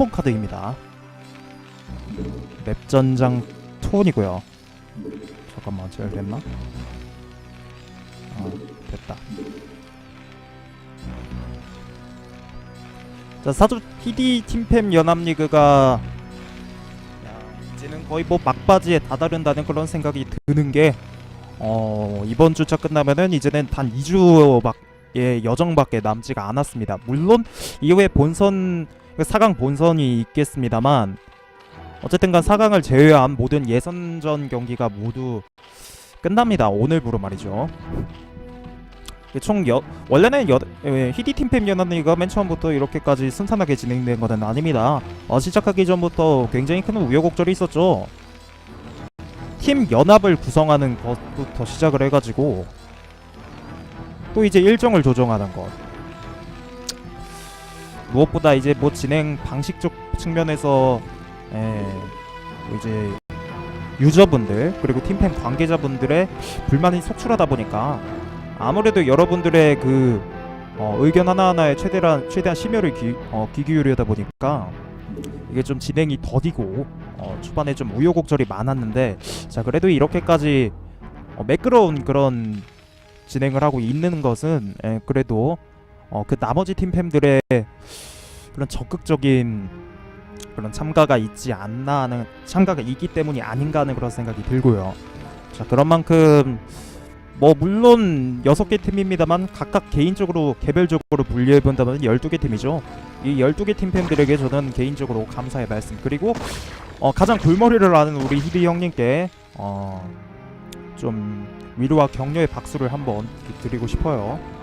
3번 카드입니다. 맵 전장 톤이고요. 잠깐만 잘 됐나? 아 됐다. 자 사주 PD 팀팸 연합리그가 야, 이제는 거의 뭐 막바지에 다다른다는 그런 생각이 드는 게 어, 이번 주차 끝나면은 이제는 단 2주밖에 여정밖에 남지가 않았습니다. 물론 이후에 본선 4강 본선이 있겠습니다만 어쨌든 간 4강을 제외한 모든 예선전 경기가 모두 끝납니다. 오늘부로 말이죠. 총 여, 원래는 여, 에, 히디 팀팸 연합리가 맨 처음부터 이렇게까지 순탄하게 진행된 것은 아닙니다. 어, 시작하기 전부터 굉장히 큰 우여곡절이 있었죠. 팀 연합을 구성하는 것부터 시작을 해가지고 또 이제 일정을 조정하는 것. 무엇보다 이제 뭐 진행 방식적 측면에서 에, 뭐 이제 유저분들 그리고 팀팬 관계자분들의 불만이 속출하다 보니까 아무래도 여러분들의 그 어, 의견 하나하나에 최대한 최대한 심혈을 기, 어, 귀 기울이다 보니까 이게 좀 진행이 더디고 어, 초반에 좀 우여곡절이 많았는데 자 그래도 이렇게까지 어, 매끄러운 그런 진행을 하고 있는 것은 에, 그래도 어, 그 나머지 팀팸들의 그런 적극적인 그런 참가가 있지 않나 하는 참가가 있기 때문이 아닌가 하는 그런 생각이 들고요. 자 그런 만큼 뭐 물론 여섯 개 팀입니다만 각각 개인적으로 개별적으로 분류해 본다면 12개 팀이죠. 이 12개 팀 팬들에게 저는 개인적으로 감사의 말씀 그리고 어, 가장 골머리를 아는 우리 히비 형님께 어, 좀 위로와 격려의 박수를 한번 드리고 싶어요.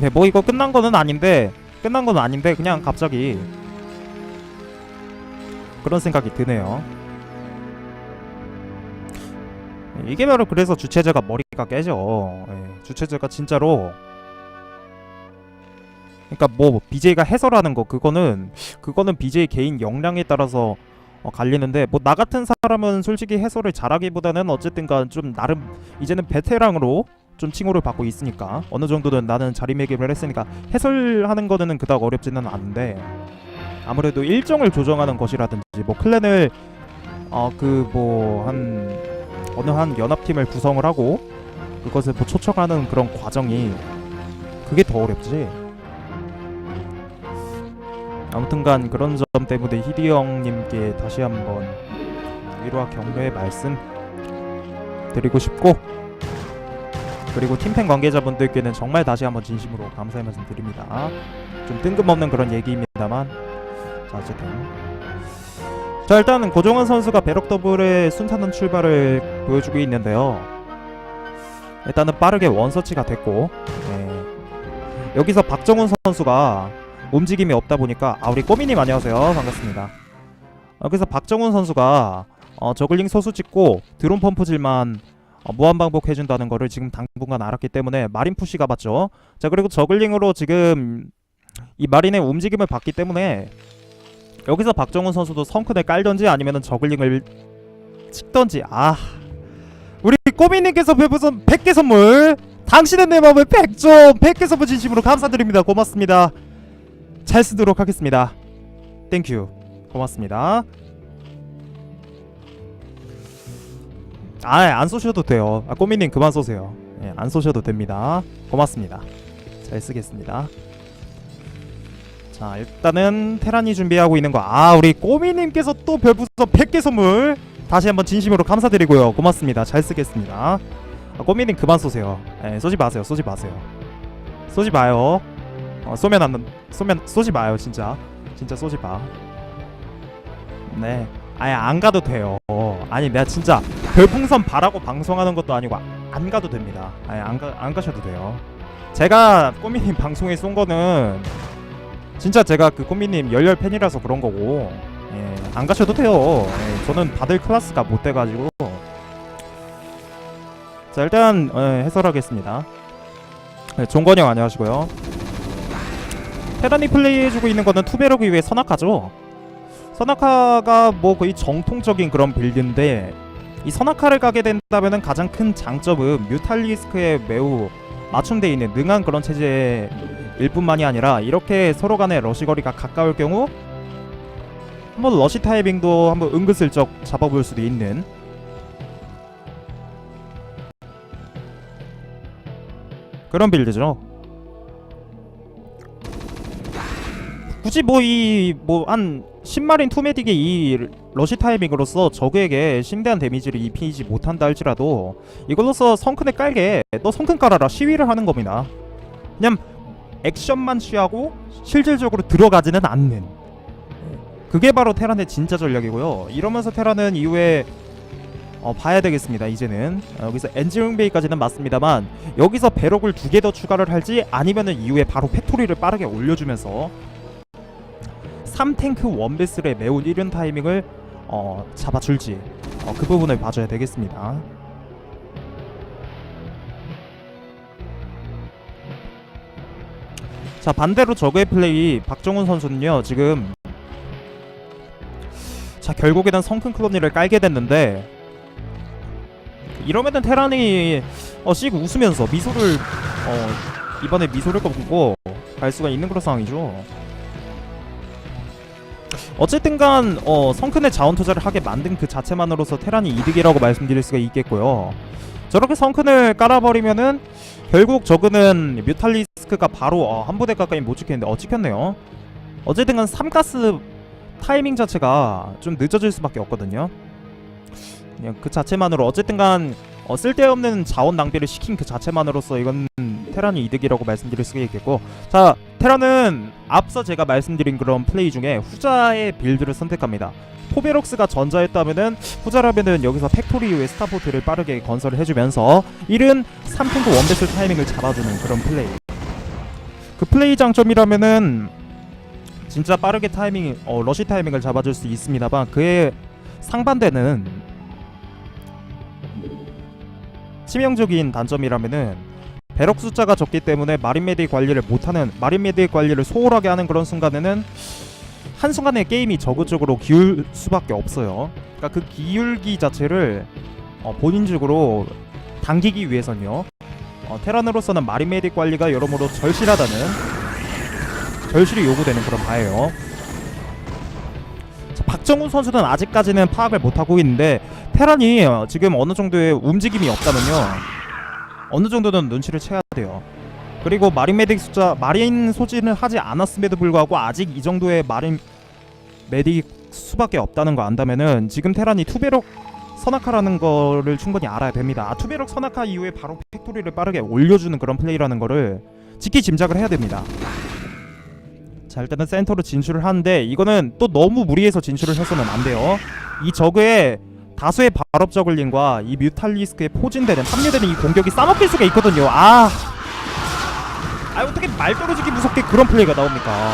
네, 뭐 이거 끝난 거는 아닌데 끝난 건 아닌데 그냥 갑자기 그런 생각이 드네요. 이게 바로 그래서 주최자가 머리가 깨져. 예, 주최자가 진짜로 그러니까 뭐 BJ가 해설하는 거 그거는 그거는 BJ 개인 역량에 따라서 어, 갈리는데 뭐 나 같은 사람은 솔직히 해설을 잘하기보다는 어쨌든간 좀 나름 이제는 베테랑으로 좀 칭호를 받고 있으니까 어느 정도는 나는 자리매김을 했으니까 해설하는 거는 그닥 어렵지는 않은데 아무래도 일정을 조정하는 것이라든지 뭐 클랜을 어 그 뭐 한 어느 한 연합팀을 구성을 하고 그것을 뭐 초청하는 그런 과정이 그게 더 어렵지. 아무튼간 그런 점 때문에 희디 형님께 다시 한번 위로와 격려의 말씀 드리고 싶고 그리고 팀팬 관계자분들께는 정말 다시 한번 진심으로 감사의 말씀 드립니다. 좀 뜬금없는 그런 얘기입니다만 자 어쨌든 자 일단은 고종원 선수가 배럭 더블의 순탄한 출발을 보여주고 있는데요. 일단은 빠르게 원서치가 됐고 네. 여기서 박정훈 선수가 움직임이 없다 보니까 아 우리 꼬미님 안녕하세요 반갑습니다. 어, 그래서 박정훈 선수가 어, 저글링 소수 찍고 드론 펌프질만 어, 무한 반복해준다는 거를 지금 당분간 알았기 때문에 마린 푸시 가봤죠. 자 그리고 저글링으로 지금 이 마린의 움직임을 봤기 때문에 여기서 박정훈 선수도 성큰을 깔던지 아니면은 저글링을 찍던지 아. 우리 꼬미님께서 별풍선 100개 선물! 당신의 내 마음을 100점 100개 선물 진심으로 감사드립니다. 고맙습니다. 잘 쓰도록 하겠습니다. 땡큐 고맙습니다 아안 쏘셔도 돼요. 아 꼬미님 그만 쏘세요. 예, 안 쏘셔도 됩니다. 고맙습니다. 잘 쓰겠습니다. 자 일단은 테란이 준비하고 있는 거아 우리 꼬미님께서 또 별풍선 100개 선물 다시 한번 진심으로 감사드리고요. 고맙습니다. 잘 쓰겠습니다. 아, 꼬미님 그만 쏘세요. 예, 쏘지 마세요. 쏘지 마세요. 쏘지 마요. 어, 쏘면 안 쏘면 쏘지 마요 진짜. 진짜 쏘지 마. 네. 아예 안 가도 돼요. 아니 내가 진짜 별풍선 바라고 방송하는 것도 아니고 안 가도 됩니다. 아예 안, 가, 안 가셔도 돼요. 제가 꼬미님 방송에 쏜 거는 진짜 제가 그 꼬미님 열렬 팬이라서 그런 거고 예, 안 가셔도 돼요. 예, 저는 받을 클래스가 못 돼가지고 자 일단 예, 해설하겠습니다. 네, 종건형 안녕하시고요. 테란이 플레이해주고 있는 거는 투베럭 이후에 선악하죠. 선악카가 뭐 거의 정통적인 그런 빌드인데 이 선악카를 가게 된다면은 가장 큰 장점은 뮤탈리스크에 매우 맞춤되어 있는 능한 그런 체제이기 뿐만이 아니라 이렇게 서로 간의 러시 거리가 가까울 경우 한번 러시 타이밍도 한번 은근슬쩍 잡아볼 수도 있는 그런 빌드죠. 굳이 뭐 이 뭐 한 10마린 투메딕의 이 러시 타이밍으로서 적에게 심대한 데미지를 입히지 못한다 할지라도 이걸로써 성큰에 깔게 너 성큰 깔아라 시위를 하는 겁니다. 그냥 액션만 취하고 실질적으로 들어가지는 않는 그게 바로 테란의 진짜 전략이고요. 이러면서 테란은 이후에 어, 봐야 되겠습니다. 이제는 어, 여기서 엔지용베이까지는 맞습니다만 여기서 배럭을 두 개 더 추가를 할지 아니면은 이후에 바로 팩토리를 빠르게 올려주면서 3탱크 원베슬의 매우 이른 타이밍을 어, 잡아줄지 어, 그 부분을 봐줘야 되겠습니다. 자 반대로 저그의 플레이 박정훈 선수는요 지금 자 결국에는 성큰 클로니를 깔게 됐는데 이러면은 테란이 어씩 웃으면서 미소를 어 이번에 미소를 꺾고 갈 수가 있는 그런 상황이죠. 어쨌든 간 어 성큰의 자원 투자를 하게 만든 그 자체만으로서 테란이 이득이라고 말씀드릴 수가 있겠고요. 저렇게 성큰을 깔아버리면은 결국 저그는 뮤탈리스크가 바로 어, 한 부대 가까이 못 찍혔는데 어 찍혔네요. 어쨌든 간 3가스 타이밍 자체가 좀 늦어질 수밖에 없거든요. 그냥 그 자체만으로 어쨌든 간 어, 쓸데없는 자원 낭비를 시킨 그 자체만으로서 이건 테란이 이득이라고 말씀드릴 수가 있겠고 자 테란은 앞서 제가 말씀드린 그런 플레이 중에 후자의 빌드를 선택합니다. 포베럭스가 전자였다면은 후자라면은 여기서 팩토리 이후에 스타포트를 빠르게 건설을 해주면서 이른 3탱크 원베슬 타이밍을 잡아주는 그런 플레이. 그 플레이 장점이라면은 진짜 빠르게 타이밍 어, 러시 타이밍을 잡아줄 수 있습니다만 그의 상반되는 치명적인 단점이라면은 배럭 숫자가 적기 때문에 마린 메디 관리를 못하는 마린 메디 관리를 소홀하게 하는 그런 순간에는 한 순간에 게임이 저그 쪽으로 기울 수밖에 없어요. 그러니까 그 기울기 자체를 어, 본인적으로 당기기 위해선요. 어, 테란으로서는 마린 메디 관리가 여러모로 절실하다는 절실히 요구되는 그런 바예요. 자, 박정훈 선수는 아직까지는 파악을 못하고 있는데 테란이 어, 지금 어느 정도의 움직임이 없다면요. 어느 정도는 눈치를 채야 돼요. 그리고 마린 메딕 숫자 마린 소진을 하지 않았음에도 불구하고 아직 이 정도의 마린 메딕 수밖에 없다는 거 안다면은 지금 테란이 투베럭 선악화라는 거를 충분히 알아야 됩니다. 아, 투베럭 선악화 이후에 바로 팩토리를 빠르게 올려주는 그런 플레이라는 거를 직기 짐작을 해야 됩니다. 자 일단은 센터로 진출을 하는데 이거는 또 너무 무리해서 진출을 해서는 안 돼요. 이 저그의 다수의 발업 저글링과 이 뮤탈리스크에 포진되는 합류되는 이 공격이 싸먹힐 수가 있거든요. 아, 아 어떻게 말 떨어지기 무섭게 그런 플레이가 나옵니까?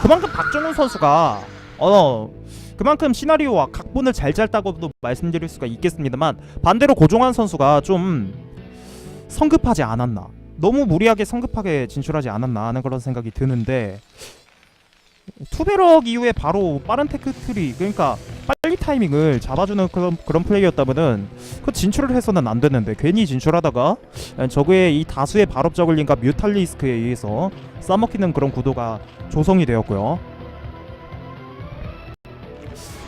그만큼 박정훈 선수가 어 그만큼 시나리오와 각본을 잘 짰다고도 말씀드릴 수가 있겠습니다만 반대로 고종환 선수가 좀 성급하지 않았나 너무 무리하게 성급하게 진출하지 않았나 하는 그런 생각이 드는데 투베럭 이후에 바로 빠른 테크 트리 그러니까 빨리 타이밍을 잡아주는 그런 그런 플레이였다면은 그 진출을 해서는 안 됐는데 괜히 진출하다가 저그의 이 다수의 발업 저글링과 뮤탈리스크에 의해서 싸먹히는 그런 구도가 조성이 되었고요.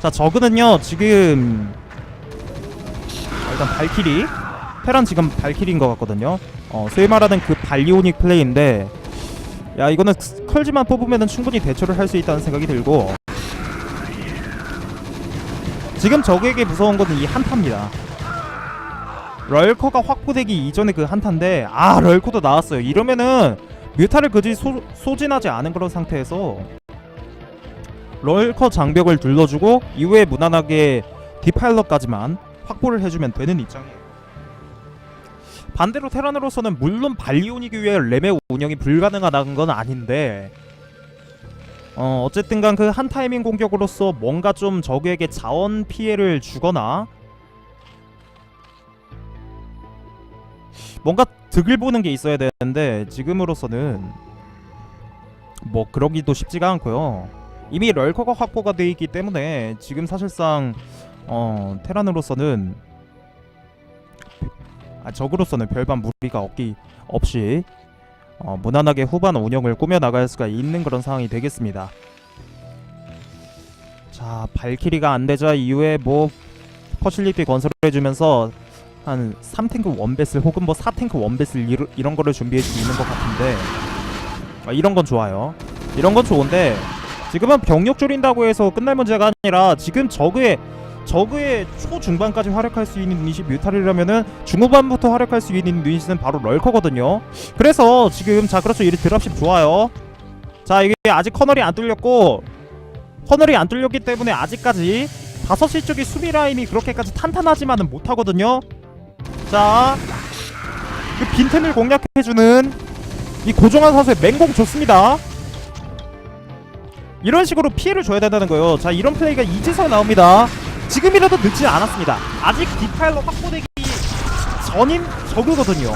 자 저그는요 지금 일단 발키리 테란 지금 발키리인 것 같거든요. 어 소위 말하는 그 발리오닉 플레이인데 야 이거는 컬지만 뽑으면 충분히 대처를 할 수 있다는 생각이 들고 지금 적에게 무서운 것은 이 한타입니다. 럴커가 확보되기 이전에 그 한타인데 아 럴커도 나왔어요. 이러면은 뮤타를 그지 소, 소진하지 않은 그런 상태에서 럴커 장벽을 둘러주고 이후에 무난하게 디파일럿까지만 확보를 해주면 되는 입장이에요. 반대로 테란으로서는 물론 발리오닉 위에 램의 운영이 불가능하다는 건 아닌데 어 어쨌든 간 그 한 타이밍 공격으로서 뭔가 좀 적에게 자원 피해를 주거나 뭔가 득을 보는 게 있어야 되는데 지금으로서는 뭐 그러기도 쉽지가 않고요. 이미 럴커가 확보가 돼 있기 때문에 지금 사실상 어 테란으로서는 아, 적으로서는 별반 무리가 없기 없이 어, 무난하게 후반 운영을 꾸며 나갈 수가 있는 그런 상황이 되겠습니다. 자 발키리가 안 되자 이후에 뭐 퍼실리티 건설해주면서 한 3탱크 원베슬 혹은 뭐 4탱크 원베슬 이런, 거를 준비해 주고 있는 것 같은데 아, 이런 건 좋아요. 이런 건 좋은데 지금은 병력 줄인다고 해서 끝날 문제가 아니라 지금 저그의 저그의 초중반까지 활약할 수 있는 유닛이 뮤탈이라면은 중후반부터 활약할 수 있는 유닛은 바로 럴커거든요. 그래서 지금 자 그렇죠 이 드랍십 좋아요. 자 이게 아직 커널이 안 뚫렸고 커널이 안 뚫렸기 때문에 아직까지 5시 쪽의 수비 라인이 그렇게까지 탄탄하지만은 못하거든요. 자, 그 빈틈을 공략해주는 이 고종환 선수의 맹공 좋습니다. 이런 식으로 피해를 줘야 된다는 거예요. 자, 이런 플레이가 이제서 나옵니다. 지금이라도 늦지 않았습니다. 아직 디파일러 확보되기 전인 저그거든요.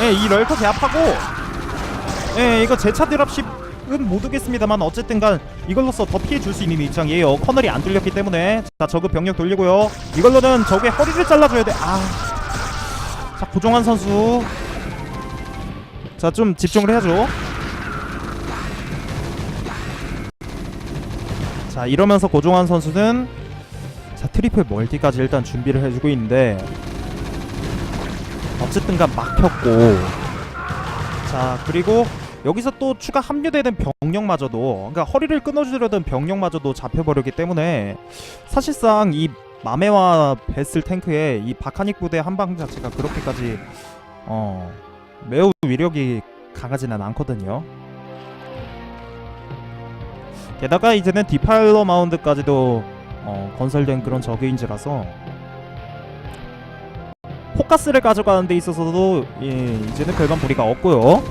예, 이 럴커 제압하고, 예, 이거 제차 드랍십은 못 오겠습니다만 어쨌든간 이걸로써 더 피해 줄 수 있는 입장이에요. 커널이 안 뚫렸기 때문에 자 저그 병력 돌리고요. 이걸로는 적의 허리를 잘라줘야 돼. 아, 자 고종환 선수, 자 좀 집중을 해야죠. 자 이러면서 고종환 선수는 자 트리플 멀티까지 일단 준비를 해주고 있는데 어쨌든간 막혔고 자 그리고 여기서 또 추가 합류되는 병력마저도 그러니까 허리를 끊어주려던 병력마저도 잡혀버렸기 때문에 사실상 이 마메와 베슬 탱크의 이 바카닉 부대 한방 자체가 그렇게까지 어 매우 위력이 강하지는 않거든요. 게다가 이제는 디파일러 마운드까지도 어, 건설된 그런 저그인지라서 포커스를 가져가는 데 있어서도 예, 이제는 별반 무리가 없고요.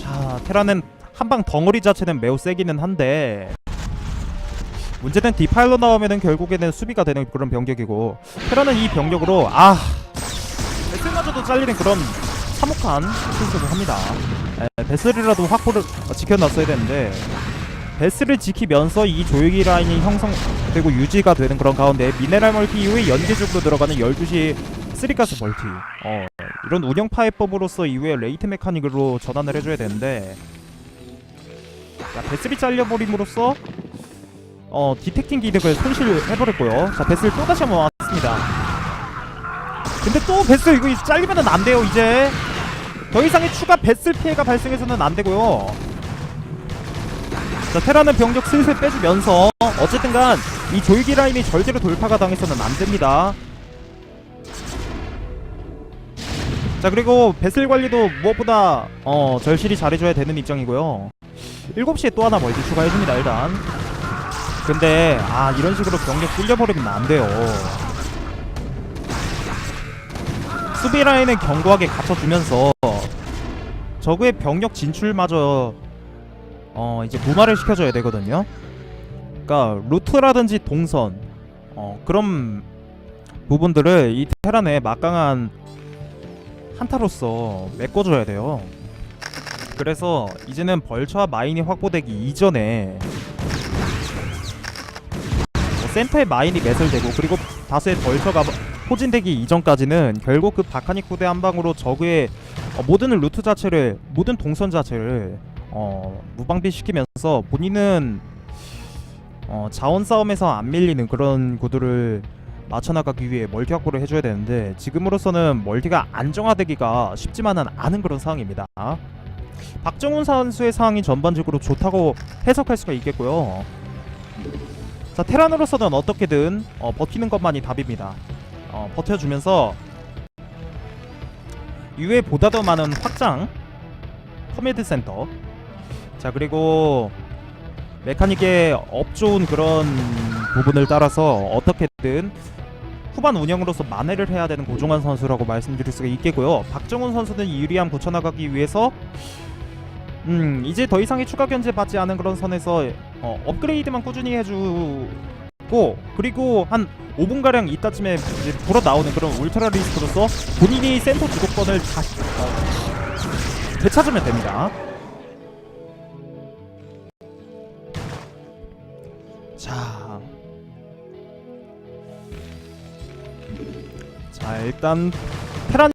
자, 테라는 한방 덩어리 자체는 매우 세기는 한데 문제는 디파일러 나오면은 결국에는 수비가 되는 그런 병력이고 테라는 이 병력으로 아 베슬마저도 잘리는 그런 참혹한 실수를 합니다. 에, 베슬이라도 확보를 어, 지켜놨어야 되는데 베스를 지키면서 이 조이기 라인이 형성되고 유지가 되는 그런 가운데 미네랄 멀티 이후에 연계적으로 들어가는 12시 쓰리가스 멀티. 어, 이런 운영 파이법으로서 이후에 레이트 메카닉으로 전환을 해줘야 되는데 자, 베슬이 잘려버림으로써 어, 디텍팅 기득을 손실해버렸고요. 자 베슬 또다시 한번 왔습니다. 근데 또 베슬 이거 잘리면은 안 돼요 이제 더 이상의 추가 베슬 피해가 발생해서는 안 되고요 자 테라는 병력 슬슬 빼주면서 어쨌든 간 이 조이기 라인이 절대로 돌파가 당해서는 안 됩니다. 자 그리고 베슬 관리도 무엇보다 어 절실히 잘해줘야 되는 입장이고요. 7시에 또 하나 멀티 추가해줍니다 일단. 근데 아 이런 식으로 병력 뚫려버리면 안 돼요. 수비 라인은 견고하게 갖춰주면서 적의 병력 진출마저 어 이제 무마를 시켜줘야 되거든요. 그러니까 루트라든지 동선 어 그런 부분들을 이 테란의 막강한 한타로서 메꿔줘야 돼요. 그래서 이제는 벌처와 마인이 확보되기 이전에 뭐 센터에 마인이 매설되고 그리고 다수의 벌처가 포진되기 이전까지는 결국 그 바카닉 부대 한 방으로 적의 어, 모든 루트 자체를 모든 동선 자체를 어, 무방비 시키면서 본인은 어, 자원 싸움에서 안 밀리는 그런 구도를 맞춰나가기 위해 멀티 확보를 해줘야 되는데 지금으로서는 멀티가 안정화되기가 쉽지만은 않은 그런 상황입니다. 박정훈 선수의 상황이 전반적으로 좋다고 해석할 수가 있겠고요. 자 테란으로서는 어떻게든 어, 버티는 것만이 답입니다. 어, 버텨주면서 이외에 보다 더 많은 확장 커맨드 센터 자 그리고 메카닉의 업 좋은 그런 부분을 따라서 어떻게든 후반 운영으로서 만회를 해야 되는 고종환 선수라고 말씀드릴 수가 있겠고요. 박정훈 선수는 유리함 붙여나가기 위해서 음 이제 더 이상의 추가 견제 받지 않은 그런 선에서 어, 업그레이드만 꾸준히 해주 고 그리고 한 5분 가량 이따쯤에 이제 불어 나오는 그런 울트라 리스트로서 본인이 센터 주도권을 다시 어, 되찾으면 됩니다. 자 일단 테란